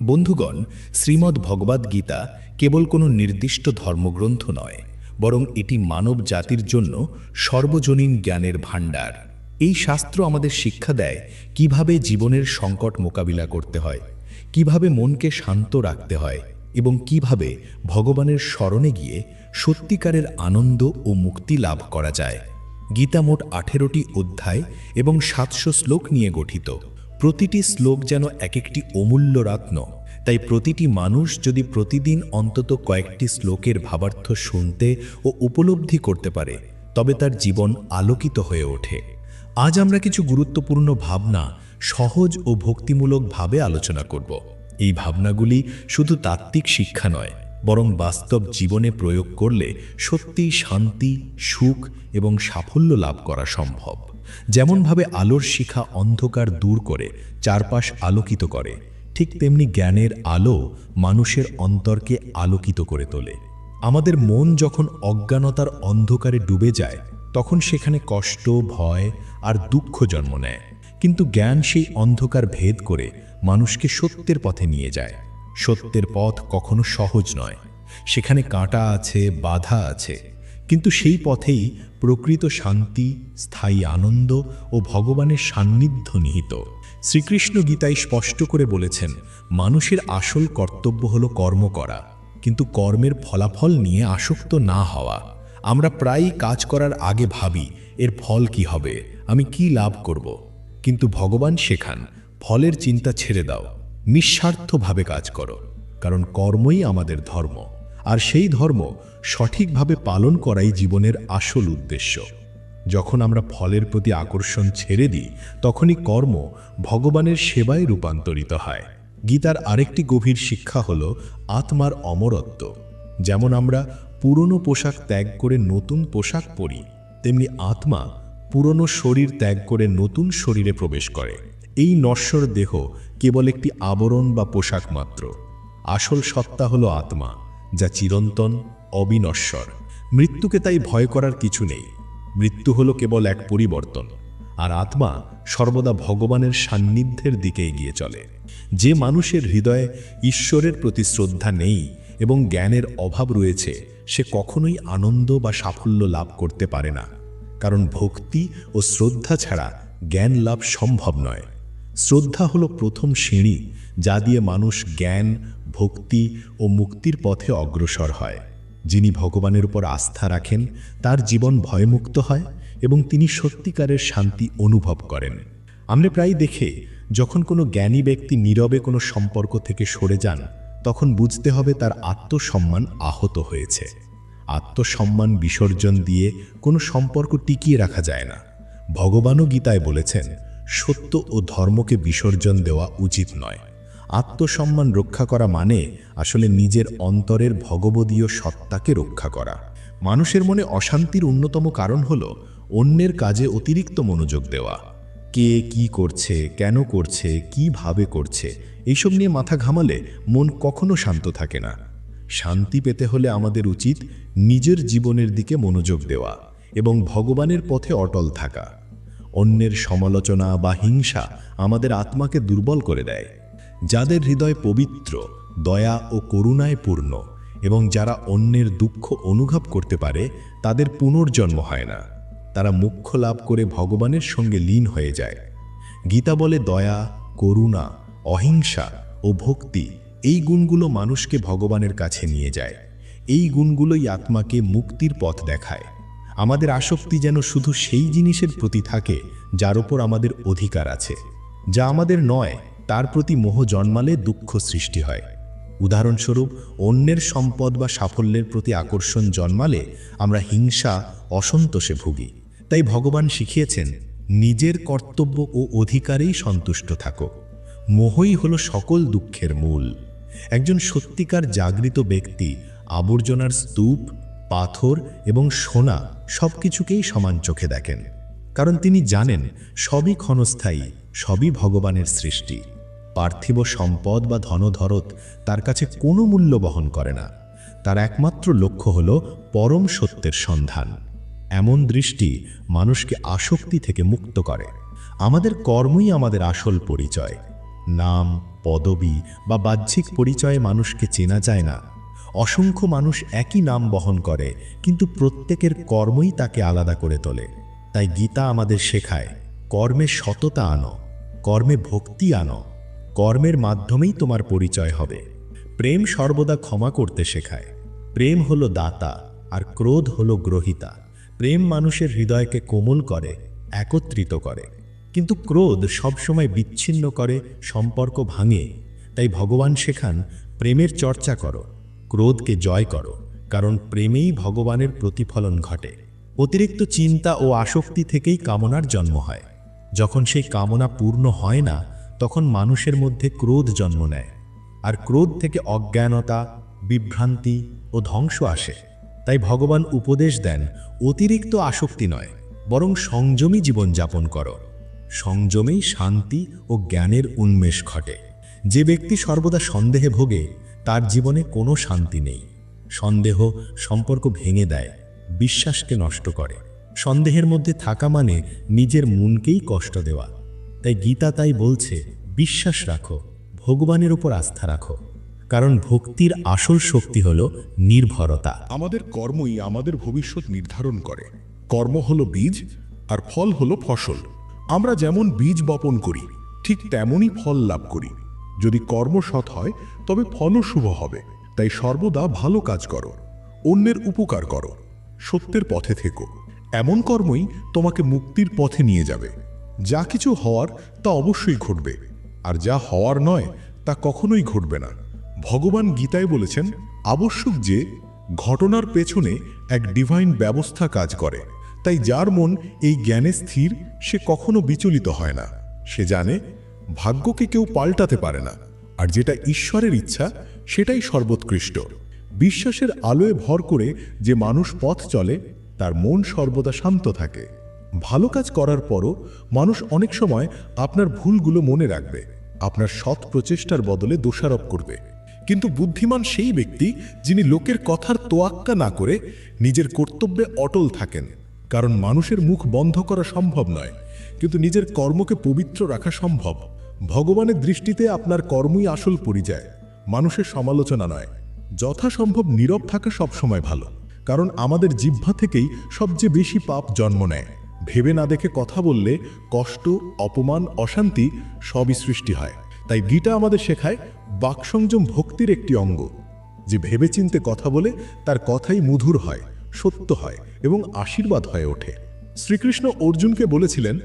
বন্ধুগণ, শ্রীমদ্ ভগবদ্ গীতা কেবল কোনো নির্দিষ্ট ধর্মগ্রন্থ নয়, বরং এটি মানব জাতির জন্য সর্বজনীন জ্ঞানের ভাণ্ডার। এই শাস্ত্র আমাদের শিক্ষা দেয় কীভাবে জীবনের সংকট মোকাবিলা করতে হয়, কীভাবে মনকে শান্ত রাখতে হয় এবং কীভাবে ভগবানের স্মরণে গিয়ে সত্যিকারের আনন্দ ও মুক্তি লাভ করা যায়। গীতা মোট আঠেরোটি অধ্যায় এবং সাতশো শ্লোক নিয়ে গঠিত। প্রতিটি শ্লোক যেন এক একটি অমূল্য রত্ন। তাই প্রতিটি মানুষ যদি প্রতিদিন অন্তত কয়েকটি শ্লোকের ভাবার্থ শুনতে ও উপলব্ধি করতে পারে, তবে তার জীবন আলোকিত হয়ে ওঠে। আজ আমরা কিছু গুরুত্বপূর্ণ ভাবনা সহজ ও ভক্তিমূলক ভাবে আলোচনা করব। এই ভাবনাগুলি শুধু তাত্ত্বিক শিক্ষা নয়, বরং বাস্তব জীবনে প্রয়োগ করলে সত্যিই শান্তি, সুখ এবং সাফল্য লাভ করা সম্ভব। যেমনভাবে আলোর শিখা অন্ধকার দূর করে, চারপাশ আলোকিত করে, ঠিক তেমনি জ্ঞানের আলো মানুষের অন্তরকে আলোকিত করে তোলে। আমাদের মন যখন অজ্ঞানতার অন্ধকারে ডুবে যায়, তখন সেখানে কষ্ট, ভয় আর দুঃখ জন্ম নেয়। কিন্তু জ্ঞান সেই অন্ধকার ভেদ করে মানুষকে সত্যের পথে নিয়ে যায়। সত্যের পথ কখনো সহজ নয়। সেখানে কাঁটা আছে, বাধা আছে। কিন্তু সেই পথেই প্রকৃত শান্তি, স্থায়ী আনন্দ ও ভগবানের সান্নিধ্য নিহিত। শ্রীকৃষ্ণ গীতায় স্পষ্ট করে বলেছেন, মানুষের আসল কর্তব্য হল কর্ম করা, কিন্তু কর্মের ফলাফল নিয়ে আসক্ত না হওয়া। আমরা প্রায়ই কাজ করার আগে ভাবি, এর ফল কি হবে, আমি কি লাভ করব। কিন্তু ভগবান শেখান, ফলের চিন্তা ছেড়ে দাও, নিঃস্বার্থভাবে কাজ করো, কারণ কর্মই আমাদের ধর্ম। আর সেই ধর্ম সঠিকভাবে পালন করাই জীবনের আসল উদ্দেশ্য। যখন আমরা ফলের প্রতি আকর্ষণ ছেড়ে দিই, তখনই কর্ম ভগবানের সেবায় রূপান্তরিত হয়। গীতার আরেকটি গভীর শিক্ষা হল আত্মার অমরত্ব। যেমন আমরা পুরনো পোশাক ত্যাগ করে নতুন পোশাক পরি, তেমনি আত্মা পুরনো শরীর ত্যাগ করে নতুন শরীরে প্রবেশ করে। এই নশ্বর দেহ কেবল একটি আবরণ বা পোশাক মাত্র। আসল সত্তা হলো আত্মা। যা চিরন্তন অবিনশ্বর। মৃত্যুকে তাই ভয় করার কিছু নেই। মৃত্যু হলো কেবল এক পরিবর্তন, আর আত্মা সর্বদা ভগবানের সান্নিধ্যের দিকে এগিয়ে চলে। যে মানুষের হৃদয়ে ঈশ্বরের প্রতি শ্রদ্ধা নেই এবং জ্ঞানের অভাব রয়েছে, সে কখনোই আনন্দ বা সাফল্য লাভ করতে পারে না। কারণ ভক্তি ও শ্রদ্ধা ছাড়া জ্ঞান লাভ সম্ভব নয়। শ্রদ্ধা হলো প্রথম সিঁড়ি, যা দিয়ে মানুষ জ্ঞান ভক্তি ও মুক্তির পথে অগ্রসর হয়। যিনি ভগবানের উপর আস্থা রাখেন, তার জীবন ভয়মুক্ত হয় এবং তিনি সত্যিকারের শান্তি অনুভব করেন। আমরা প্রায় দেখে, যখন কোনো জ্ঞানী ব্যক্তি নীরবে কোনো সম্পর্ক থেকে সরে যান, তখন বুঝতে হবে তার আত্মসম্মান আহত হয়েছে। আত্মসম্মান বিসর্জন দিয়ে কোনো সম্পর্ক টিকিয়ে রাখা যায় না। ভগবানও গীতায় বলেছেন, সত্য ও ধর্মকে বিসর্জন দেওয়া উচিত নয়। আত্মসম্মান রক্ষা করা মানে আসলে নিজের অন্তরের ভগবদীয় সত্তাকে রক্ষা করা। মানুষের মনে অশান্তির অন্যতম কারণ হল অন্যের কাজে অতিরিক্ত মনোযোগ দেওয়া। কে কি করছে, কেন করছে, কীভাবে করছে, এইসব নিয়ে মাথা ঘামালে মন কখনো শান্ত থাকে না। শান্তি পেতে হলে আমাদের উচিত নিজের জীবনের দিকে মনোযোগ দেওয়া এবং ভগবানের পথে অটল থাকা। অন্যের সমালোচনা বা হিংসা আমাদের আত্মাকে দুর্বল করে দেয়। যাদের হৃদয় পবিত্র, দয়া ও করুণায় পূর্ণ এবং যারা অন্যের দুঃখ অনুভব করতে পারে, তাদের পুনর্জন্ম হয় না। তারা মুখ্য লাভ করে ভগবানের সঙ্গে লীন হয়ে যায়। গীতা বলে দয়া, করুণা, অহিংসা ও ভক্তি এই গুণগুলো মানুষকে ভগবানের কাছে নিয়ে যায়। এই গুণগুলোই আত্মাকে মুক্তির পথ দেখায়। আমাদের আসক্তি যেন শুধু সেই জিনিসের প্রতি থাকে, যার ওপর আমাদের অধিকার আছে, যা আমাদের নয় তার প্রতি মোহ জন্মালে দুঃখ সৃষ্টি হয়। উদাহরণস্বরূপ, অন্যের সম্পদ বা সাফল্যের প্রতি আকর্ষণ জন্মালে আমরা হিংসা, অসন্তোষে ভুগি। তাই ভগবান শিখিয়েছেন, নিজের কর্তব্য ও অধিকারেই সন্তুষ্ট থাকো। মোহই হলো সকল দুঃখের মূল। একজন সত্যিকার জাগৃত ব্যক্তি, আবর্জনার স্তূপ, পাথর এবং সোনা সব কিছুকেই সমান চোখে দেখেন। কারণ তিনি জানেন, সবই ক্ষণস্থায়ী, সবই ভগবানের সৃষ্টি। পার্থিব সম্পদ বা ধনধরত তার কাছে কোনো মূল্য বহন করে না। তার একমাত্র লক্ষ্য হল পরম সত্যের সন্ধান। এমন দৃষ্টি মানুষকে আসক্তি থেকে মুক্ত করে। আমাদের কর্মই আমাদের আসল পরিচয়। নাম, পদবি বা বাহ্যিক পরিচয়ে মানুষকে চেনা যায় না। অসংখ্য মানুষ একই নাম বহন করে, কিন্তু প্রত্যেকের কর্মই তাকে আলাদা করে তোলে। তাই গীতা আমাদের শেখায়, কর্মে সততা আনো, কর্মে ভক্তি আনো। কর্মের মাধ্যমেই তোমার পরিচয় হবে। প্রেম সর্বদা ক্ষমা করতে শেখায়। প্রেম হলো দাতা, আর ক্রোধ হলো গ্রহিতা। প্রেম মানুষের হৃদয়কে কোমল করে, একত্রিত করে। কিন্তু ক্রোধ সবসময় বিচ্ছিন্ন করে, সম্পর্ক ভাঙে। তাই ভগবান শেখান, প্রেমের চর্চা করো, ক্রোধকে জয় করো, কারণ প্রেমেই ভগবানের প্রতিফলন ঘটে। অতিরিক্ত চিন্তা ও আসক্তি থেকেই কামনার জন্ম হয়। যখন সেই কামনা পূর্ণ হয় না তখন মানুষের মধ্যে ক্রোধ জন্ম নেয়। আর ক্রোধ থেকে অজ্ঞানতা, বিভ্রান্তি ও ধ্বংস আসে। তাই ভগবান উপদেশ দেন, অতিরিক্ত আসক্তি নয়, বরং সংযমী জীবনযাপন করো। সংযমেই শান্তি ও জ্ঞানের উন্মেষ ঘটে। যে ব্যক্তি সর্বদা সন্দেহে ভোগে, তার জীবনে কোনো শান্তি নেই। সন্দেহ সম্পর্ক ভেঙে দেয়, বিশ্বাসকে নষ্ট করে। সন্দেহের মধ্যে থাকা মানে নিজের মনকেই কষ্ট দেওয়া। তাই গীতা তাই বলছে, বিশ্বাস রাখো, ভগবানের উপর আস্থা রাখো। কারণ ভক্তির আসল শক্তি হল নির্ভরতা। আমাদের কর্মই আমাদের ভবিষ্যৎ নির্ধারণ করে। কর্ম হলো বীজ, আর ফল হলো ফসল। আমরা যেমন বীজ বপন করি, ঠিক তেমনই ফল লাভ করি। যদি কর্ম সৎ হয়, তবে ফলও শুভ হবে। তাই সর্বদা ভালো কাজ করো, অন্যের উপকার করো, সত্যের পথে থেকো। এমন কর্মই তোমাকে মুক্তির পথে নিয়ে যাবে। যা কিছু হওয়ার তা অবশ্যই ঘটবে, আর যা হওয়ার নয় তা কখনোই ঘটবে না। ভগবান গীতায় বলেছেন, আবশ্যক যে ঘটনার পেছনে এক ডিভাইন ব্যবস্থা কাজ করে, তাই যার মন এই জ্ঞানে স্থির, সে কখনো বিচলিত হয় না। সে জানে, ভাগ্যকে কেউ পাল্টাতে পারে না, আর যেটা ঈশ্বরের ইচ্ছা, সেটাই সর্বোৎকৃষ্ট। বিশ্বাসের আলোয় ভর করে যে মানুষ পথ চলে, তার মন সর্বদা শান্ত থাকে। ভালো কাজ করার পরও মানুষ অনেক সময় আপনার ভুলগুলো মনে রাখবে, আপনার সৎ প্রচেষ্টার বদলে দোষারোপ করবে। কিন্তু বুদ্ধিমান সেই ব্যক্তি যিনি লোকের কথার তোয়াক্কা না করে নিজের কর্তব্যে অটল থাকেন। কারণ মানুষের মুখ বন্ধ করা সম্ভব নয়, কিন্তু নিজের কর্মকে পবিত্র রাখা সম্ভব। ভগবানের দৃষ্টিতে আপনার কর্মই আসল পরিচয়, মানুষের সমালোচনা নয়। যথাসম্ভব নীরব থাকা সবসময় ভালো, কারণ আমাদের জিহ্বা থেকেই সবচেয়ে বেশি পাপ জন্ম নেয়। ভেবে না দেখে কথা বললে কষ্ট, অপমান, অশান্তি সবই সৃষ্টি হয়। তাই গীতা আমাদের শেখায় বাকসংযম ভক্তির একটি অঙ্গ। যে ভেবেচিন্তে কথা বলে তার কথাই মধুর হয়, সত্য হয় এবং আশীর্বাদ হয়ে ওঠে। শ্রীকৃষ্ণ অর্জুনকে বলেছিলেন,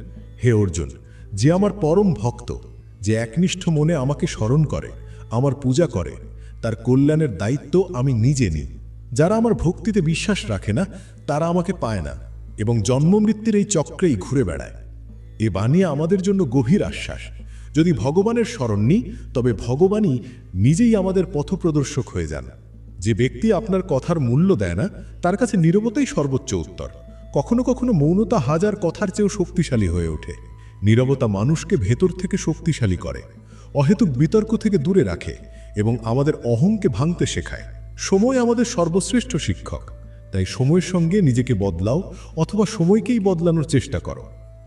হে অর্জুন, যে আমার পরম ভক্ত, যে একনিষ্ঠ মনে আমাকে স্মরণ করে, আমার পূজা করে, তার কল্যাণের দায়িত্ব আমি নিজে নিই। যারা আমার ভক্তিতে বিশ্বাস রাখে না, তারা আমাকে পায় না। এবং জন্মমৃত্যুর এই চক্রেই ঘুরে বেড়ায়। এ বাণী আমাদের জন্য গভীর আশ্বাস। যদি ভগবানের স্মরণ নিই, তবে ভগবানই নিজেই আমাদের পথপ্রদর্শক হয়ে যান। যে ব্যক্তি আপনার কথার মূল্য দেয় না, তার কাছে নীরবতাই সর্বোচ্চ উত্তর। কখনো কখনো মৌনতা হাজার কথার চেয়েও শক্তিশালী হয়ে ওঠে। নীরবতা মানুষকে ভেতর থেকে শক্তিশালী করে, অহেতুক বিতর্ক থেকে দূরে রাখে এবং আমাদের অহংকে ভাঙতে শেখায়। সময় আমাদের সর্বশ্রেষ্ঠ শিক্ষক। তাই সময়ের সঙ্গে নিজেকে বদলাও অথবা সময়কেই বদলানোর চেষ্টা করো।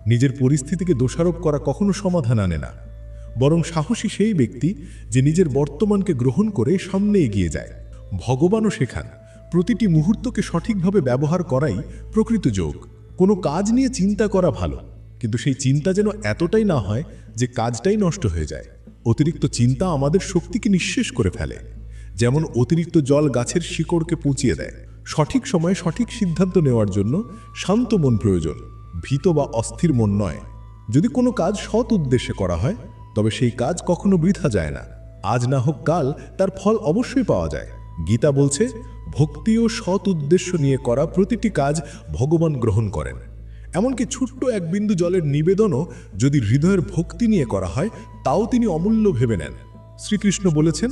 নিজের পরিস্থিতিকে দোষারোপ করা কখনো সমাধান আনে না। বরং সাহসী সেই ব্যক্তি যে নিজের বর্তমানকে গ্রহণ করে সামনে এগিয়ে যায়। ভগবানও শেখান, প্রতিটি মুহূর্তকে সঠিকভাবে ব্যবহার করাই প্রকৃত যোগ। কোনো কাজ নিয়ে চিন্তা করা ভালো, কিন্তু সেই চিন্তা যেন এতটাই না হয় যে কাজটাই নষ্ট হয়ে যায়। অতিরিক্ত চিন্তা আমাদের শক্তিকে নিঃশেষ করে ফেলে, যেমন অতিরিক্ত জল গাছের শিকড়কে পুঁচিয়ে দেয়। সঠিক সময়ে সঠিক সিদ্ধান্ত নেওয়ার জন্য শান্ত মন প্রয়োজন, ভীত বা অস্থির মন নয়। যদি কোনো কাজ সৎ উদ্দেশ্যে করা হয়, তবে সেই কাজ কখনো বৃথা যায় না। আজ না হোক কাল, তার ফল অবশ্যই পাওয়া যায়। গীতা বলছে, ভক্তি ও সৎ উদ্দেশ্য নিয়ে করা প্রতিটি কাজ ভগবান গ্রহণ করেন। এমনকি ছোট্ট এক বিন্দু জলের নিবেদনও যদি হৃদয়ের ভক্তি নিয়ে করা হয়, তাও তিনি অমূল্য ভেবে নেন। শ্রীকৃষ্ণ বলেছেন,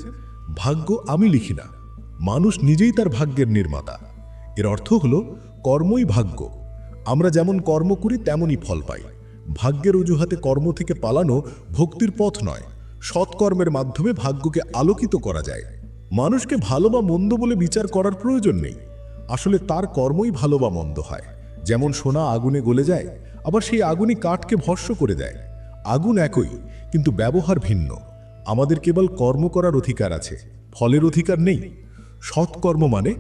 ভাগ্য আমি লিখি না। মানুষ নিজেই তার ভাগ্যের নির্মাতা। এর অর্থ হলো, কর্মই ভাগ্য। আমরা যেমন কর্ম করি, তেমনই ফল পাই। ভাগ্যের অজুহাতে কর্ম থেকে পালানো ভক্তির পথ নয়, সৎকর্মের মাধ্যমে ভাগ্যকে আলোকিত করা যায়। মানুষকে ভালো বা মন্দ বলে বিচার করার প্রয়োজন নেই। আসলে তার কর্মই ভালো বা মন্দ হয়। যেমন সোনা আগুনে গলে যায়, আবার সেই আগুনই কাঠকে ভস্য করে দেয়। আগুন একই, কিন্তু ব্যবহার ভিন্ন। আমাদের কেবল কর্ম করার অধিকার আছে, ফলের অধিকার নেই। সৎকর্ম মানে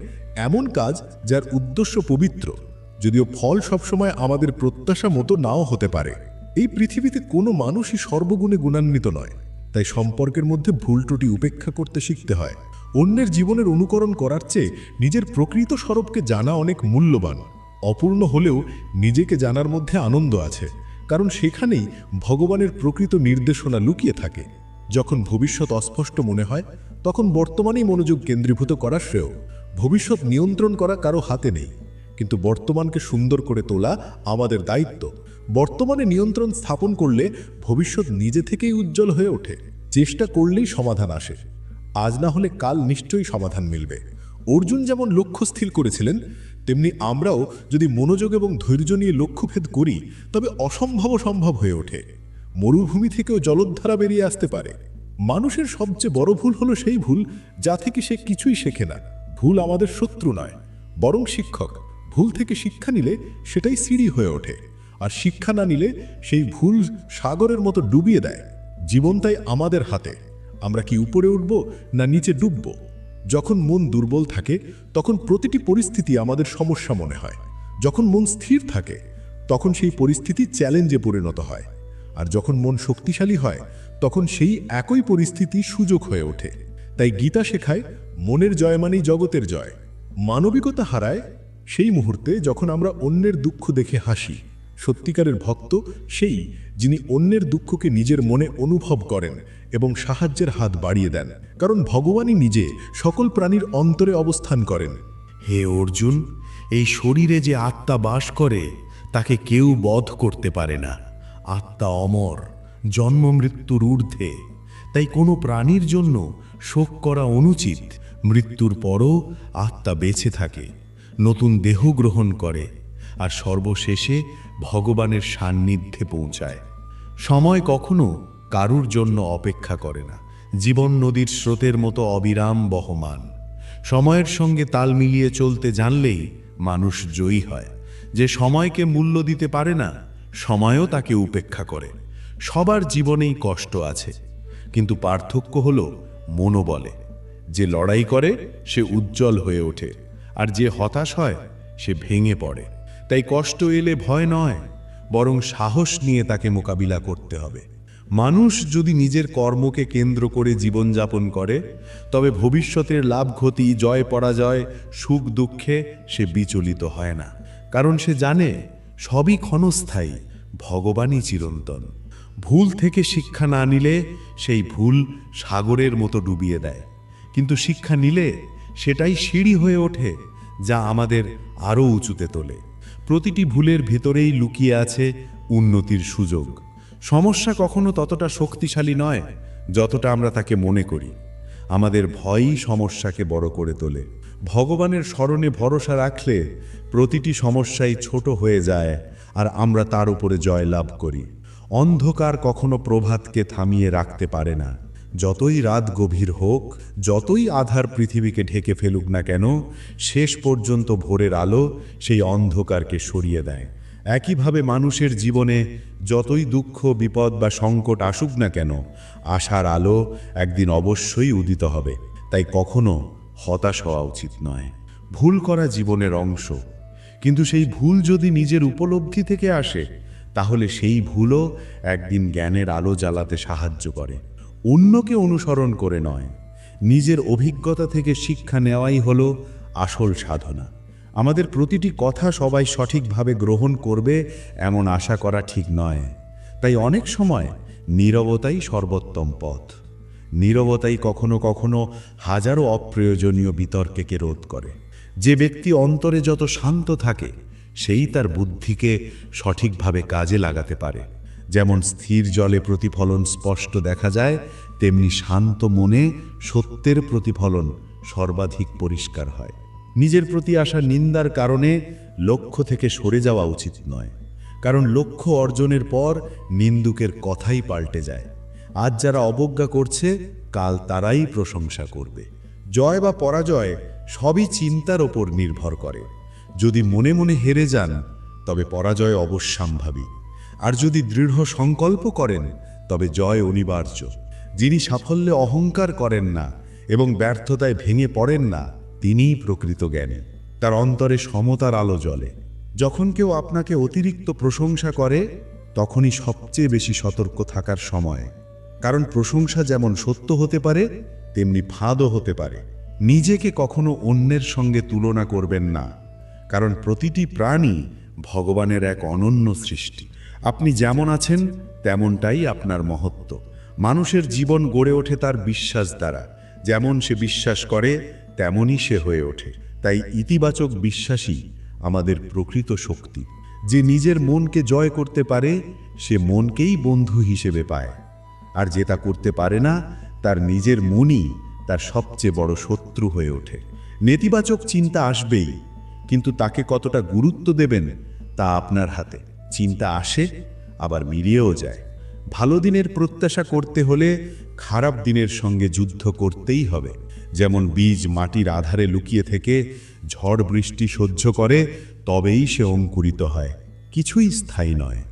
এমন কাজ যার উদ্দেশ্য পবিত্র, যদিও ফল সবসময় আমাদের প্রত্যাশা মতো নাও হতে পারে। এই পৃথিবীতে কোনো মানুষই সর্বগুণে গুণান্বিত নয়, তাই সম্পর্কের মধ্যে ভুল ত্রুটি উপেক্ষা করতে শিখতে হয়। অন্যের জীবনের অনুকরণ করার চেয়ে নিজের প্রকৃত স্বরূপকে জানা অনেক মূল্যবান। অপূর্ণ হলেও নিজেকে জানার মধ্যে আনন্দ আছে, কারণ সেখানেই ভগবানের প্রকৃত নির্দেশনা লুকিয়ে থাকে। যখন ভবিষ্যৎ অস্পষ্ট মনে হয়, তখন বর্তমানেই মনোযোগ কেন্দ্রীভূত করা শ্রেয়। ভবিষ্যৎ নিয়ন্ত্রণ করা কারও হাতে নেই। কিন্তু বর্তমানকে সুন্দর করে তোলা আমাদের দায়িত্ব। বর্তমানে নিয়ন্ত্রণ স্থাপন করলে ভবিষ্যৎ নিজে থেকেই উজ্জ্বল হয়ে ওঠে। চেষ্টা করলেই সমাধান আসে। আজ না হলে কাল নিশ্চয়ই সমাধান মিলবে। অর্জুন যেমন লক্ষ্য স্থির করেছিলেন, তেমনি আমরাও যদি মনোযোগ এবং ধৈর্য নিয়ে লক্ষ্যভেদ করি, তবে অসম্ভব সম্ভব হয়ে ওঠে। মরুভূমি থেকেও জলোদ্ধারা বেরিয়ে আসতে পারে। মানুষের সবচেয়ে বড় ভুল হলো সেই ভুল যা থেকে সে কিছুই শেখে না। ভুল আমাদের শত্রু নয়, বরং শিক্ষক। ভুল থেকে শিক্ষা নিলে সেটাই সিঁড়ি হয়ে ওঠে। আর শিক্ষা না নিলে সেই ভুল সাগরের মতো ডুবিয়ে দেয়। জীবন তাই আমাদের হাতে। আমরা কি উপরে উঠব না নিচে ডুবব? যখন মন দুর্বল থাকে, তখন প্রতিটি পরিস্থিতি আমাদের সমস্যা মনে হয়। যখন মন স্থির থাকে, তখন সেই পরিস্থিতি চ্যালেঞ্জে পরিণত হয়। আর যখন মন শক্তিশালী হয়, তখন সেই একই পরিস্থিতি সুযোগ হয়ে ওঠে। তাই গীতা শেখায়, মনের জয় মানেই জগতের জয়। মানবিকতা হারায়, সেই মুহূর্তে যখন আমরা অন্যের দুঃখ দেখে হাসি, সত্যিকারের ভক্ত সেই যিনি অন্যের দুঃখকে নিজের মনে অনুভব করেন এবং সাহায্যের হাত বাড়িয়ে দেন। কারণ ভগবানই নিজে সকল প্রাণীর অন্তরে অবস্থান করেন। হে অর্জুন, এই শরীরে যে আত্মা বাস করে, তাকে কেউ বধ করতে পারে না। আত্মা অমর, জন্ম মৃত্যুর ঊর্ধ্বে। তাই কোনো প্রাণীর জন্য শোক করা অনুচিত, মৃত্যুর পরও আত্মা বেঁচে থাকে, নতুন দেহ গ্রহণ করে আর সর্বশেষে ভগবানের সান্নিধ্যে পৌঁছায়। সময় কখনো কারুর জন্য অপেক্ষা করে না, জীবন নদীর স্রোতের মতো অবিরাম বহমান। সময়ের সঙ্গে তাল মিলিয়ে চলতে জানলেই মানুষ জয়ী হয়, যে সময়কে মূল্য দিতে পারে না সময়ও তাকে উপেক্ষা করে। সবার জীবনেই কষ্ট আছে, কিন্তু পার্থক্য হল মনোবলে। যে লড়াই করে, সে উজ্জ্বল হয়ে ওঠে, আর যে হতাশ হয়, সে ভেঙে পড়ে। তাই কষ্ট এলে ভয় নয়, বরং সাহস নিয়ে তাকে মোকাবিলা করতে হবে। মানুষ যদি নিজের কর্মকে কেন্দ্র করে জীবনযাপন করে, তবে ভবিষ্যতের লাভ ক্ষতি, জয় পরাজয়, সুখ দুঃখে সে বিচলিত হয় না। কারণ সে জানে সবই ক্ষণস্থায়ী, ভগবানই চিরন্তন। ভুল থেকে শিক্ষা না নিলে সেই ভুল সাগরের মতো ডুবিয়ে দেয়। কিন্তু শিক্ষা নিলে সেটাই সিঁড়ি হয়ে ওঠে যা আমাদের আরও উঁচুতে তোলে। প্রতিটি ভুলের ভেতরেই লুকিয়ে আছে উন্নতির সুযোগ। সমস্যা কখনো ততটা শক্তিশালী নয় যতটা আমরা তাকে মনে করি। আমাদের ভয়ই সমস্যাকে বড় করে তোলে। ভগবানের স্মরণে ভরসা রাখলে প্রতিটি সমস্যাই ছোট হয়ে যায় আর আমরা তার উপরে জয় লাভ করি। অন্ধকার কখনো প্রভাতকে থামিয়ে রাখতে পারে না। যতই রাত গভীর হোক, যতই আধার পৃথিবীকে ঢেকে ফেলুক না কেন, শেষ পর্যন্ত ভোরের আলো সেই অন্ধকারকে সরিয়ে দেয়। একইভাবে মানুষের জীবনে যতই দুঃখ, বিপদ বা সংকট আসুক না কেন, আশার আলো একদিন অবশ্যই উদিত হবে। তাই কখনো হতাশ হওয়া উচিত নয়। ভুল করা জীবনের অংশ। কিন্তু সেই ভুল যদি নিজের উপলব্ধি থেকে আসে, তাহলে সেই ভুলও একদিন জ্ঞানের আলো জ্বালাতে সাহায্য করে। অন্যকে অনুসরণ করে নয়। নিজের অভিজ্ঞতা থেকে শিক্ষা নেওয়াই হলো আসল সাধনা। আমাদের প্রতিটি কথা সবাই সঠিকভাবে গ্রহণ করবে এমন আশা করা ঠিক নয়। তাই অনেক সময় নীরবতাই সর্বোত্তম পথ। নীরবতাই কখনো কখনো হাজারো অপ্রয়োজনীয় বিতর্কেকে রোধ করে। যে ব্যক্তি অন্তরে যত শান্ত থাকে, সেই তার বুদ্ধিকে সঠিকভাবে কাজে লাগাতে পারে। যেমন স্থির জলে প্রতিফলন স্পষ্ট দেখা যায়, তেমনি শান্ত মনে সত্যের প্রতিফলন সর্বাধিক পরিষ্কার হয়। নিজের প্রতি আসা নিন্দার কারণে লক্ষ্য থেকে সরে যাওয়া উচিত নয়। কারণ লক্ষ্য অর্জনের পর নিন্দুকের কথাই পাল্টে যায়। আজ যারা অবজ্ঞা করছে, কাল তারাই প্রশংসা করবে। জয় বা পরাজয় সবই চিন্তার ওপর নির্ভর করে। যদি মনে মনে হেরে যান, তবে পরাজয় অবশ্যম্ভাবী। আর যদি দৃঢ় সংকল্প করেন, তবে জয় অনিবার্য। যিনি সাফল্যে অহংকার করেন না এবং ব্যর্থতায় ভেঙে পড়েন না তিনিই প্রকৃত জ্ঞানী। তার অন্তরে সমতার আলো জ্বলে। যখন কেউ আপনাকে অতিরিক্ত প্রশংসা করে, তখনই সবচেয়ে বেশি সতর্ক থাকার সময়। কারণ প্রশংসা যেমন সত্য হতে পারে, তেমনি ফাঁদও হতে পারে। নিজেকে কখনো অন্যের সঙ্গে তুলনা করবেন না। কারণ প্রতিটি প্রাণী ভগবানের এক অনন্য সৃষ্টি। আপনি যেমন আছেন, তেমনটাই আপনার মহত্ব। মানুষের জীবন গড়ে ওঠে তার বিশ্বাস দ্বারা। যেমন সে বিশ্বাস করে তেমনই সে হয়ে ওঠে। তাই ইতিবাচক বিশ্বাসই আমাদের প্রকৃত শক্তি। যে নিজের মনকে জয় করতে পারে, সে মনকেই বন্ধু হিসেবে পায়। আর যে তা করতে পারে না, তার নিজের মনই তার সবচেয়ে বড় শত্রু হয়ে ওঠে। নেতিবাচক চিন্তা আসবেই, কিন্তু তাকে কতটা গুরুত্ব দেবেন, তা আপনার হাতে। চিন্তা আসে, আবার মিলিয়েও যায়। ভালো দিনের প্রত্যাশা করতে হলে খারাপ দিনের সঙ্গে যুদ্ধ করতেই হবে। যেমন বীজ মাটির আধারে লুকিয়ে থেকে ঝড় বৃষ্টি সহ্য করে, তবেই সে অঙ্কুরিত হয়। কিছুই স্থায়ী নয়।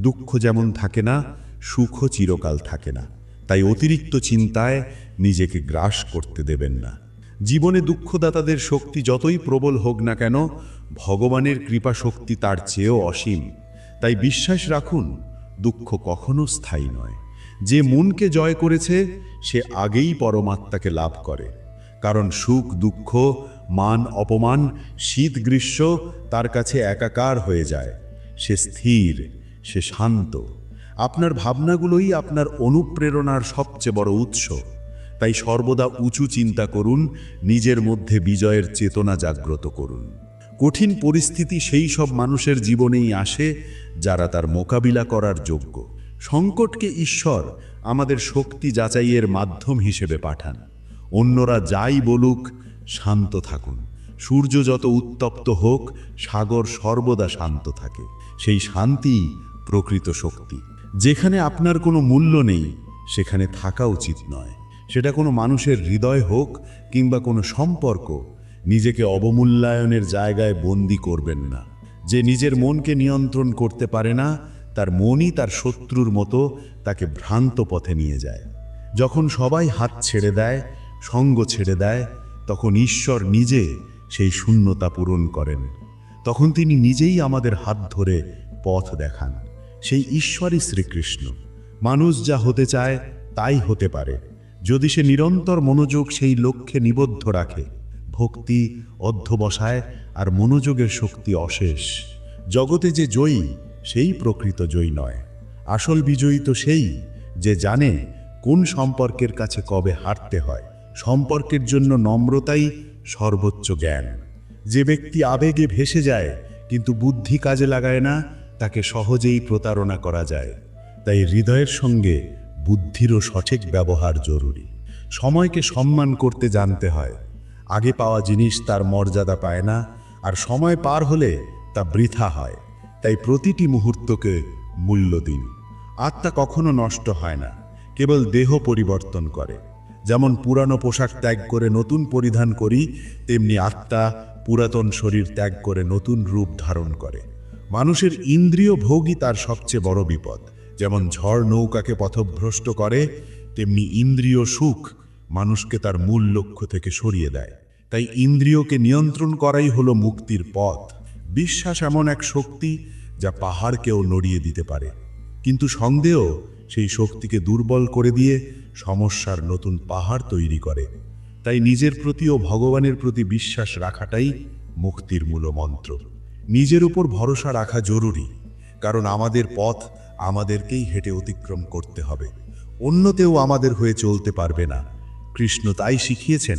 দুঃখ যেমন থাকে না সুখ চিরকাল থাকে না। তাই অতিরিক্ত চিন্তায় নিজেকে গ্রাস করতে দেবেন না। জীবনে দুঃখদাতাদের শক্তি যতই প্রবল হোক না কেন, ভগবানের কৃপা শক্তি তার চেয়েও অসীম। তাই বিশ্বাস রাখুন, দুঃখ কখনো স্থায়ী নয়। যে মনকে জয় করেছে, সে আগেই পরমাত্মাকে লাভ করে। কারণ সুখ, দুঃখ, মান, অপমান, শীত, গ্রীষ্ম তার কাছে একাকার হয়ে যায়। সে স্থির, সে শান্ত। আপনার ভাবনাগুলোই আপনার অনুপ্রেরণার সবচেয়ে বড় উৎস। তাই সর্বদা উঁচু চিন্তা করুন, নিজের মধ্যে বিজয়ের চেতনা জাগ্রত করুন। কঠিন পরিস্থিতি সেই সব মানুষের জীবনেই আসে যারা তার মোকাবিলা করার যোগ্য। সংকটকে ঈশ্বর আমাদের শক্তি যাচাইয়ের মাধ্যম হিসেবে পাঠান। অন্যরা যাই বলুক, শান্ত থাকুন। সূর্য যত উত্তপ্ত হোক, সাগর সর্বদা শান্ত থাকে। সেই শান্তি প্রকৃত শক্তি। যেখানে আপনার কোনো মূল্য নেই, সেখানে থাকা উচিত নয়। সেটা কোনো মানুষের হৃদয় হোক কিংবা কোনো সম্পর্ক, নিজেকে অবমূল্যায়নের জায়গায় বন্দি করবেন না। যে নিজের মনকে নিয়ন্ত্রণ করতে পারে না, তার মনই তার শত্রুর মতো তাকে ভ্রান্ত পথে নিয়ে যায়। যখন সবাই হাত ছেড়ে দেয় সঙ্গ ছেড়ে দেয়, তখন ঈশ্বর নিজে সেই শূন্যতা পূরণ করেন। তখন তিনি নিজেই আমাদের হাত ধরে পথ দেখান। সেই ঈশ্বরই শ্রীকৃষ্ণ। মানুষ যা হতে চায়, তাই হতে পারে। যদি সে নিরন্তর মনোযোগ সেই লক্ষ্যে নিবদ্ধ রাখে, ভক্তি অধ্যবসায় আর মনোযোগের শক্তি অশেষ। জগতে যে জয়ী, সেই প্রকৃত জয়ী নয়। আসল বিজয়ী তো সেই যে জানে কোন সম্পর্কের কাছে কবে হারতে হয়। সম্পর্কের জন্য নম্রতাই সর্বোচ্চ জ্ঞান। যে ব্যক্তি আবেগে ভেসে যায়, কিন্তু বুদ্ধি কাজে লাগায় না, তাকে সহজেই প্রতারণা করা যায়। তাই হৃদয়ের সঙ্গে বুদ্ধিরও সঠিক ব্যবহার জরুরি। সময়কে সম্মান করতে জানতে হয়। আগে পাওয়া জিনিস তার মর্যাদা পায় না, আর সময় পার হলে তা বৃথা হয়। তাই প্রতিটি মুহূর্তকে মূল্য দিন। আত্মা কখনো নষ্ট হয় না, কেবল দেহ পরিবর্তন করে। যেমন পুরানো পোশাক ত্যাগ করে নতুন পরিধান করি, তেমনি আত্মা পুরাতন শরীর ত্যাগ করে নতুন রূপ ধারণ করে। মানুষের ইন্দ্রিয় ভোগই তার সবচেয়ে বড় বিপদ। যেমন ঝড় নৌকাকে পথভ্রষ্ট করে, তেমনি ইন্দ্রিয় সুখ মানুষকে তার মূল লক্ষ্য থেকে সরিয়ে দেয়। তাই ইন্দ্রিয়কে নিয়ন্ত্রণ করাই হলো মুক্তির পথ। বিশ্বাস এমন এক শক্তি যা পাহাড়কেও নড়িয়ে দিতে পারে। কিন্তু সন্দেহ সেই শক্তিকে দুর্বল করে দিয়ে সমস্যার নতুন পাহাড় তৈরি করে। তাই নিজের প্রতি ও ভগবানের প্রতি বিশ্বাস রাখাটাই মুক্তির মূল মন্ত্র। নিজের উপর ভরসা রাখা জরুরি, কারণ আমাদের পথ আমাদেরকেই হেঁটে অতিক্রম করতে হবে। অন্যতেও আমাদের হয়ে চলতে পারবে না। কৃষ্ণ তাই শিখিয়েছেন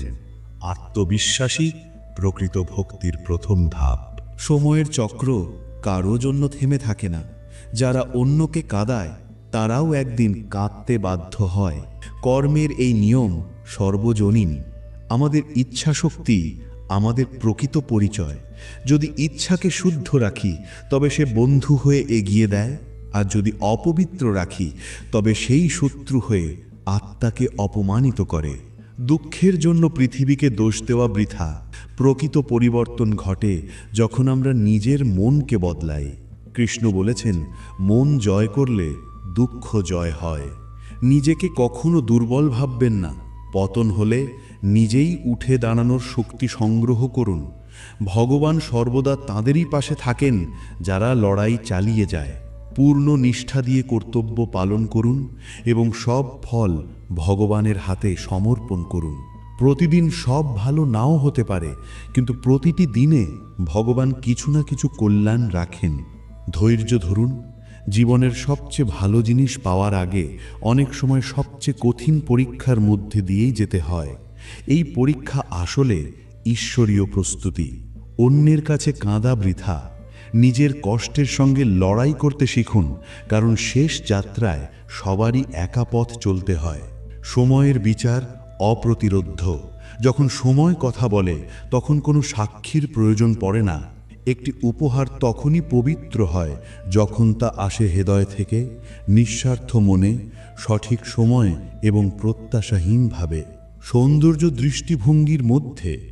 আত্মবিশ্বাসী প্রকৃত ভক্তির প্রথম ধাপ। সময়ের চক্র কারও জন্য থেমে থাকে না। যারা অন্যকে কাদায়, তারাও একদিন কাঁদতে বাধ্য হয়। কর্মের এই নিয়ম সর্বজনীন। আমাদের ইচ্ছা শক্তি আমাদের প্রকৃত পরিচয়। যদি ইচ্ছাকে শুদ্ধ রাখি, তবে সে বন্ধু হয়ে এগিয়ে দেয়, আর যদি অপবিত্র রাখি, তবে সেই শত্রু হয়ে আত্মাকে অপমানিত করে। দুঃখের জন্য পৃথিবীকে দোষ দেওয়া বৃথা। প্রকৃত পরিবর্তন ঘটে যখন আমরা নিজের মনকে বদলাই। কৃষ্ণ বলেছেন, মন জয় করলে দুঃখ জয় হয়। নিজেকে কখনো দুর্বল ভাববেন না। পতন হলে নিজেই উঠে দাঁড়ানোর শক্তি সংগ্রহ করুন। ভগবান সর্বদা তাঁদেরই পাশে থাকেন যারা লড়াই চালিয়ে যায়। পূর্ণ নিষ্ঠা দিয়ে কর্তব্য পালন করুন এবং সব ফল ভগবানের হাতে সমর্পণ করুন। প্রতিদিন সব ভালো নাও হতে পারে, কিন্তু প্রতিটি দিনে ভগবান কিছু না কিছু কল্যাণ রাখেন। ধৈর্য ধরুন জীবনের সবচেয়ে ভালো জিনিস পাওয়ার আগে অনেক সময় সবচেয়ে কঠিন পরীক্ষার মধ্যে দিয়েই যেতে হয়। এই পরীক্ষা আসলে ঈশ্বরীয় প্রস্তুতি। অন্যের কাছে কাঁদা বৃথা। নিজের কষ্টের সঙ্গে লড়াই করতে শিখুন, কারণ শেষ যাত্রায় সবারই একা পথ চলতে হয়। সময়ের বিচার অপ্রতিরোধ্য। যখন সময় কথা বলে, তখন কোনো সাক্ষীর প্রয়োজন পড়ে না। একটি উপহার তখনই পবিত্র হয় যখন তা আসে হৃদয় থেকে, নিঃস্বার্থ মনে, সঠিক সময় এবং প্রত্যাশাহীনভাবে। সৌন্দর্য দৃষ্টিভঙ্গির মধ্যে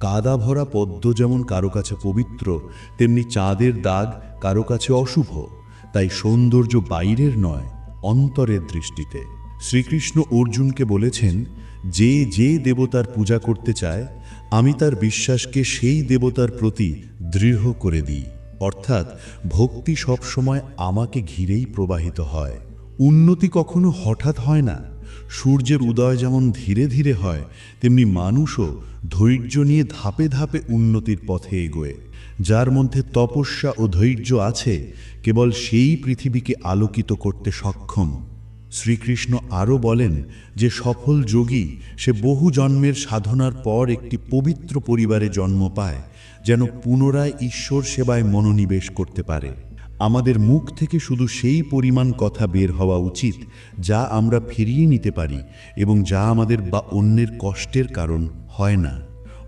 কাদা ভরা পদ্ম যেমন কারও কাছে পবিত্র, তেমনি চাঁদের দাগ কারও কাছে অশুভ। তাই সৌন্দর্য বাইরের নয়, অন্তরের দৃষ্টিতে। শ্রীকৃষ্ণ অর্জুনকে বলেছেন, যে যে দেবতার পূজা করতে চায় আমি তার বিশ্বাসকে সেই দেবতার প্রতি দৃঢ় করে দিই। অর্থাৎ ভক্তি সবসময় আমাকে ঘিরেই প্রবাহিত হয়। উন্নতি কখনো হঠাৎ হয় না। সূর্যের উদয় যেমন ধীরে ধীরে হয়, তেমনি মানুষও ধৈর্য নিয়ে ধাপে ধাপে উন্নতির পথে এগোয়। যার মধ্যে তপস্যা ও ধৈর্য আছে, কেবল সেই পৃথিবীকে আলোকিত করতে সক্ষম। শ্রীকৃষ্ণ আরও বলেন যে সফল যোগী সে বহু জন্মের সাধনার পর একটি পবিত্র পরিবারে জন্ম পায়, যেন পুনরায় ঈশ্বর সেবায় মনোনিবেশ করতে পারে। আমাদের মুখ থেকে শুধু সেই পরিমাণ কথা বের হওয়া উচিত যা আমরা ফিরিয়ে নিতে পারি এবং যা আমাদের বা অন্যের কষ্টের কারণ হয় না।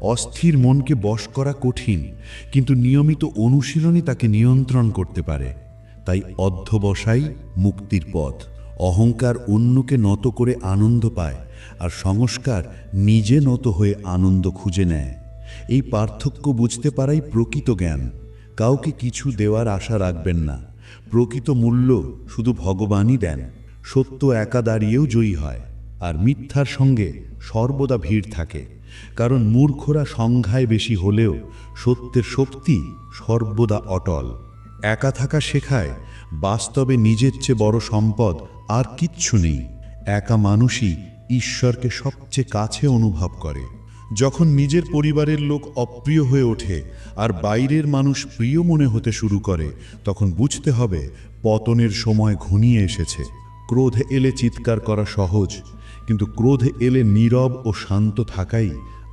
অস্থির মনকে বশ করা কঠিন, কিন্তু নিয়মিত অনুশীলনই তাকে নিয়ন্ত্রণ করতে পারে। তাই অধ্যবসাই মুক্তির পথ। অহংকার অন্যকে নত করে আনন্দ পায় আর সংস্কার নিজে নত হয়ে আনন্দ খুঁজে নেয়। এই পার্থক্য বুঝতে পারাই প্রকৃত জ্ঞান। কাউকে কিছু দেওয়ার আশা রাখবেন না। প্রকৃত মূল্য শুধু ভগবানই দেন। সত্য একা দাঁড়িয়েও জয়ী হয় আর মিথ্যার সঙ্গে সর্বদা ভিড় থাকে। কারণ মূর্খরা সংখ্যায় বেশি হলেও সত্যের শক্তি সর্বদা অটল। একা থাকা শেখায় বাস্তবে নিজের চেয়ে বড় সম্পদ আর কিচ্ছু নেই। একা মানুষই ঈশ্বরকে সবচেয়ে কাছে অনুভব করে। যখন নিজের পরিবারের লোক অপ্রিয় হয়ে ওঠে আর বাইরের মানুষ প্রিয় মনে হতে শুরু করে, তখন বুঝতে হবে পতনের সময় ঘনিয়ে এসেছে। ক্রোধে এলে চিৎকার করা সহজ, কিন্তু ক্রোধে এলে নীরব ও শান্ত থাকাই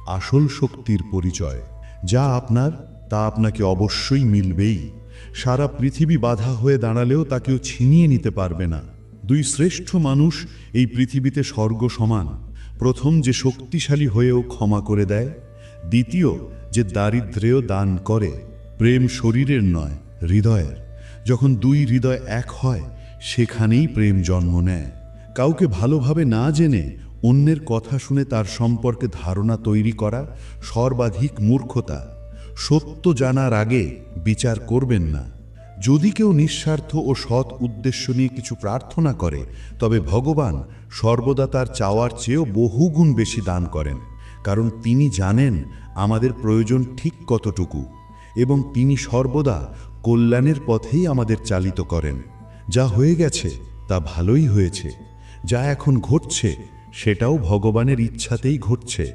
আসল শক্তির পরিচয়। যা আপনার, তা আপনাকে অবশ্যই মিলবেই। সারা পৃথিবী বাধা হয়ে দাঁড়ালেও তা কেউ ছিনিয়ে নিতে পারবে না। দুই শ্রেষ্ঠ মানুষ এই পৃথিবীতে স্বর্গ সমান। প্রথম যে শক্তিশালী হয়েও ক্ষমা করে দেয়, দ্বিতীয় যে দারিদ্র্যেও দান করে, প্রেম শরীরের নয়, হৃদয়ের। যখন দুই হৃদয় এক হয়, সেখানেই প্রেম জন্ম নেয়। কাউকে ভালোভাবে না জেনে অন্যের কথা শুনে তার সম্পর্কে ধারণা তৈরি করা সর্বাধিক মূর্খতা। সত্য জানার আগে বিচার করবেন না। যদি কেউ নিঃস্বার্থ ও সৎ উদ্দেশ্য নিয়ে কিছু প্রার্থনা করে, তবে ভগবান সর্বদা তার চাওয়ার চেয়েও বহুগুণ বেশি দান করেন, কারণ তিনি জানেন আমাদের প্রয়োজন ঠিক কতটুকু, এবং তিনি সর্বদা কল্যাণের পথেই আমাদের চালিত করেন। যা হয়ে গেছে, তা ভালোই হয়েছে, যা এখন ঘটছে, সেটাও ভগবানের ইচ্ছাতেই ঘটছে,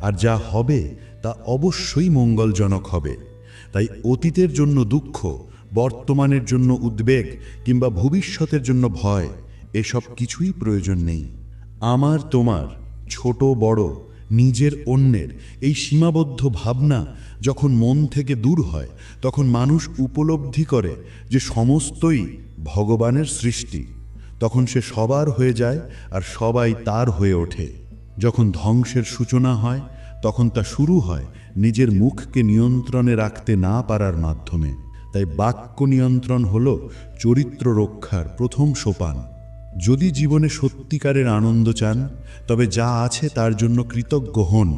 আর যা হবে, তা অবশ্যই মঙ্গলজনক হবে। তাই অতীতের জন্য দুঃখ বর্তমানের জন্য উদ্বেগ কিংবা ভবিষ্যতের জন্য ভয়, এসব কিছুই প্রয়োজন নেই। আমার, তোমার, ছোট, বড়, নিজের, অন্যের এই সীমাবদ্ধ ভাবনা যখন মন থেকে দূর হয়, তখন মানুষ উপলব্ধি করে যে সমস্তই ভগবানের সৃষ্টি। তখন সে সবার হয়ে যায় আর সবাই তার হয়ে ওঠে। যখন ধ্বংসের সূচনা হয়, তখন তা শুরু হয় নিজের মুখকে নিয়ন্ত্রণে রাখতে না পারার মাধ্যমে। তাই বাক্য নিয়ন্ত্রণ হল চরিত্র রক্ষার প্রথম সোপান। যদি জীবনে সত্যিকারের আনন্দ চান, তবে যা আছে তার জন্য কৃতজ্ঞ হন।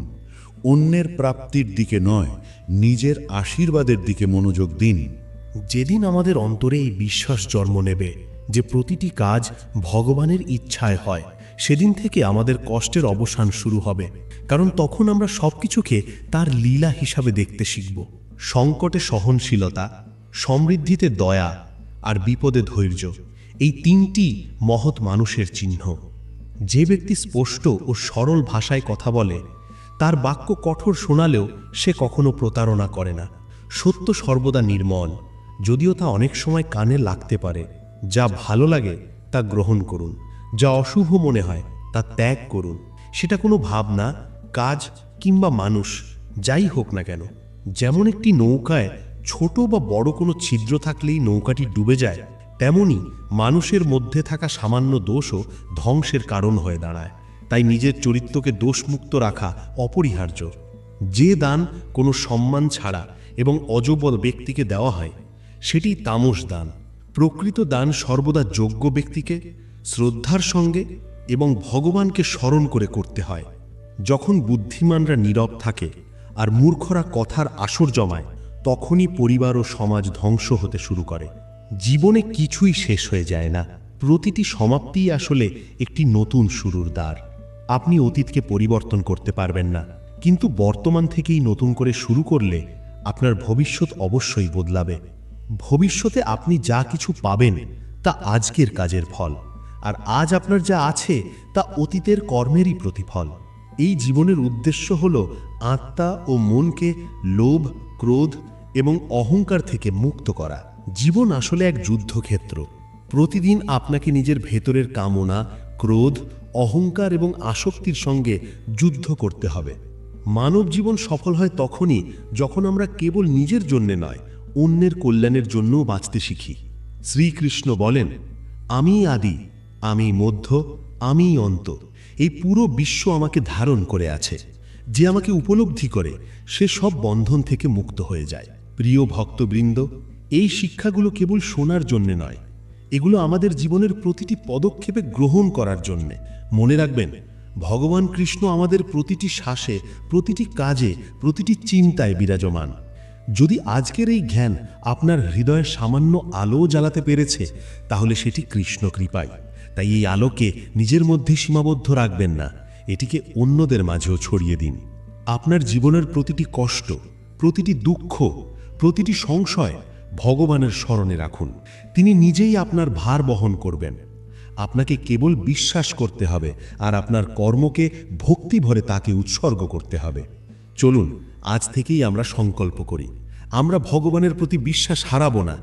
অন্যের প্রাপ্তির দিকে নয়, নিজের আশীর্বাদের দিকে মনোযোগ দিন। যেদিন আমাদের অন্তরে এই বিশ্বাস জন্ম নেবে যে প্রতিটি কাজ ভগবানের ইচ্ছায় হয়, সেদিন থেকে আমাদের কষ্টের অবসান শুরু হবে। কারণ তখন আমরা সবকিছুকে তার লীলা হিসাবে দেখতে শিখব। সংকটে সহনশীলতা সমৃদ্ধিতে দয়া আর বিপদে ধৈর্য, এই তিনটি মহৎ মানুষের চিহ্ন। যে ব্যক্তি স্পষ্ট ও সরল ভাষায় কথা বলে, তার বাক্য কঠোর শোনালেও সে কখনো প্রতারণা করে না। সত্য সর্বদা নির্মল, যদিও তা অনেক সময় কানে লাগতে পারে। যা ভালো লাগে, তা গ্রহণ করুন। যা অশুভ মনে হয়, তা ত্যাগ করুন। সেটা কোনো ভাবনা, কাজ কিংবা মানুষ, যাই হোক না কেন, যেমন একটি নৌকায় ছোট বা বড় কোনো ছিদ্র থাকলেই নৌকাটি ডুবে যায়, তেমনি মানুষের মধ্যে থাকা সামান্য দোষও ধ্বংসের কারণ হয়ে দাঁড়ায়। তাই নিজের চরিত্রকে দোষমুক্ত রাখা অপরিহার্য। যে দান কোনো সম্মান ছাড়া এবং অজবল ব্যক্তিকে দেওয়া হয়, সেটি তামস দান। প্রকৃত দান সর্বদা যোগ্য ব্যক্তিকে, শ্রদ্ধার সঙ্গে এবং ভগবানকে স্মরণ করে করতে হয়। যখন বুদ্ধিমানরা নীরব থাকে আর মূর্খরা কথার আসর জমায় তখনই পরিবার ও সমাজ ধ্বংস হতে শুরু করে। জীবনে কিছুই শেষ হয়ে যায় না। প্রতিটি সমাপ্তিই আসলে একটি নতুন শুরুর দ্বার। আপনি অতীতকে পরিবর্তন করতে পারবেন না। কিন্তু বর্তমান থেকেই নতুন করে শুরু করলে আপনার ভবিষ্যৎ অবশ্যই বদলাবে। ভবিষ্যতে আপনি যা কিছু পাবেন তা আজকের কাজের ফল। আর আজ আপনার যা আছে তা অতীতের কর্মেরই প্রতিফল। এই জীবনের উদ্দেশ্য হল আত্মা ও মনকে লোভ, ক্রোধ এবং অহংকার থেকে মুক্ত করা। জীবন আসলে এক যুদ্ধক্ষেত্র। প্রতিদিন আপনাকে নিজের ভেতরের কামনা, ক্রোধ, অহংকার এবং আসক্তির সঙ্গে যুদ্ধ করতে হবে। মানব জীবন সফল হয় তখনই যখন আমরা কেবল নিজের জন্যে নয়, অন্যের কল্যাণের জন্যও বাঁচতে শিখি। শ্রীকৃষ্ণ বলেন, আমি আদি, আমি মধ্য, আমি অন্ত। এই পুরো বিশ্ব আমাকে ধারণ করে আছে। যে আমাকে উপলব্ধি করে, সে সব বন্ধন থেকে মুক্ত হয়ে যায়। প্রিয় ভক্তবৃন্দ, এই শিক্ষাগুলো কেবল শোনার জন্যে নয়, এগুলো আমাদের জীবনের প্রতিটি পদক্ষেপে গ্রহণ করার জন্যে। মনে রাখবেন, ভগবান কৃষ্ণ আমাদের প্রতিটি শ্বাসে, প্রতিটি কাজে, প্রতিটি চিন্তায় বিরাজমান। যদি আজকের এই জ্ঞান আপনার হৃদয়ের সামান্য আলো জ্বালাতে পেরেছে, তাহলে সেটি কৃষ্ণ কৃপাই তাই এই আলোকে নিজের মধ্যে সীমাবদ্ধ রাখবেন না, এটিকে অন্যদের মাঝেও ছড়িয়ে দিন। আপনার জীবনের প্রতিটি কষ্ট, প্রতিটি দুঃখ প্রতিটি সংশয় ভগবানের স্মরণে রাখুন। তিনি নিজেই আপনার ভার বহন করবেন। আপনাকে কেবল বিশ্বাস করতে হবে আর আপনার কর্মকে ভক্তি ভরে তাকে উৎসর্গ করতে হবে। চলুন, আজ থেকেই আমরা সংকল্প করি। আমরা ভগবানের প্রতি বিশ্বাস হারাবো না।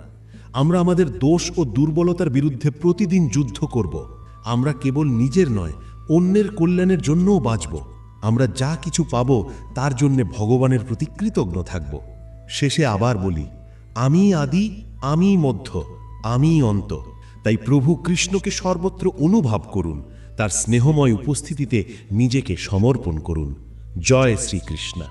আমরা আমাদের দোষ ও দুর্বলতার বিরুদ্ধে প্রতিদিন যুদ্ধ করব। আমরা কেবল নিজের নয়, অন্যের কল্যাণের জন্যও বাঁচব। আমরা যা কিছু পাব, তার জন্যে ভগবানের প্রতি কৃতজ্ঞ থাকব। শেষে আবার বলি, আমি আদি, আমি মধ্য, আমি অন্ত। তাই প্রভু কৃষ্ণকে সর্বত্র অনুভব করুন, তার স্নেহময় উপস্থিতিতে নিজেকে সমর্পণ করুন। জয় শ্রীকৃষ্ণ।